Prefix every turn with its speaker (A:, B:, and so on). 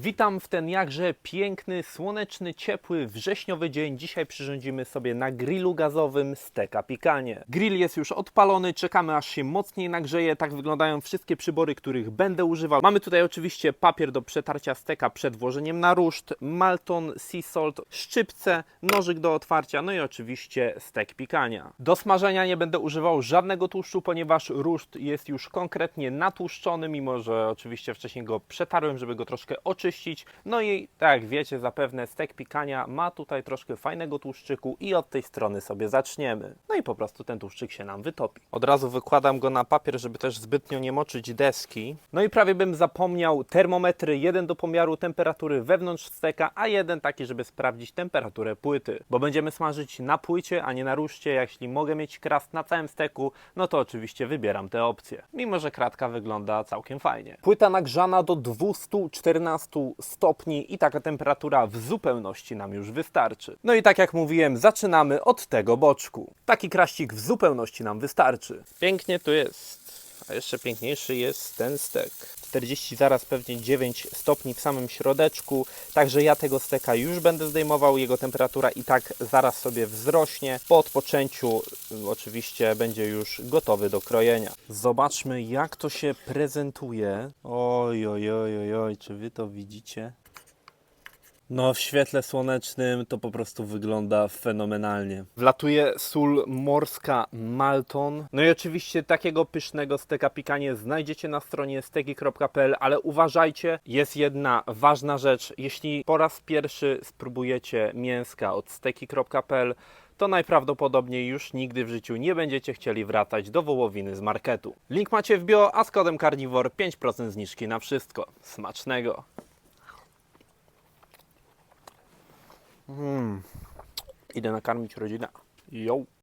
A: Witam w ten jakże piękny, słoneczny, ciepły, wrześniowy dzień. Dzisiaj przyrządzimy sobie na grillu gazowym steka pikanie. Grill jest już odpalony, czekamy aż się mocniej nagrzeje. Tak wyglądają wszystkie przybory, których będę używał. Mamy tutaj oczywiście papier do przetarcia steka przed włożeniem na ruszt, malton, sea salt, szczypce, nożyk do otwarcia, no i oczywiście stek pikania. Do smażenia nie będę używał żadnego tłuszczu, ponieważ ruszt jest już konkretnie natłuszczony, mimo że oczywiście wcześniej go przetarłem, żeby go troszkę oczyścić. No i tak jak wiecie, zapewne stek pikania ma tutaj troszkę fajnego tłuszczyku i od tej strony sobie zaczniemy. No i po prostu ten tłuszczyk się nam wytopi. Od razu wykładam go na papier, żeby też zbytnio nie moczyć deski. No i prawie bym zapomniał termometry, jeden do pomiaru temperatury wewnątrz steka, a jeden taki, żeby sprawdzić temperaturę płyty. Bo będziemy smażyć na płycie, a nie na ruszcie. Jeśli mogę mieć krast na całym steku, no to oczywiście wybieram tę opcję. Mimo, że kratka wygląda całkiem fajnie. Płyta nagrzana do 214 stopni i taka temperatura w zupełności nam już wystarczy. No i tak jak mówiłem, zaczynamy od tego boczku. Taki kraścik w zupełności nam wystarczy. Pięknie tu jest. A jeszcze piękniejszy jest ten stek. 40 zaraz pewnie 9 stopni w samym środeczku, także ja tego steka już będę zdejmował, jego temperatura i tak zaraz sobie wzrośnie. Po odpoczęciu y, oczywiście będzie już gotowy do krojenia. Zobaczmy jak to się prezentuje. Oj, oj, oj, oj, oj, czy wy to widzicie? No, w świetle słonecznym to po prostu wygląda fenomenalnie. Wlatuje sól morska Malton. No i oczywiście takiego pysznego steka pikanie znajdziecie na stronie steki.pl, ale uważajcie, jest jedna ważna rzecz. Jeśli po raz pierwszy spróbujecie mięska od steki.pl, to najprawdopodobniej już nigdy w życiu nie będziecie chcieli wracać do wołowiny z marketu. Link macie w bio, a z kodem Carnivore 5% zniżki na wszystko. Smacznego! Idę nakarmić rodzinę. Jo.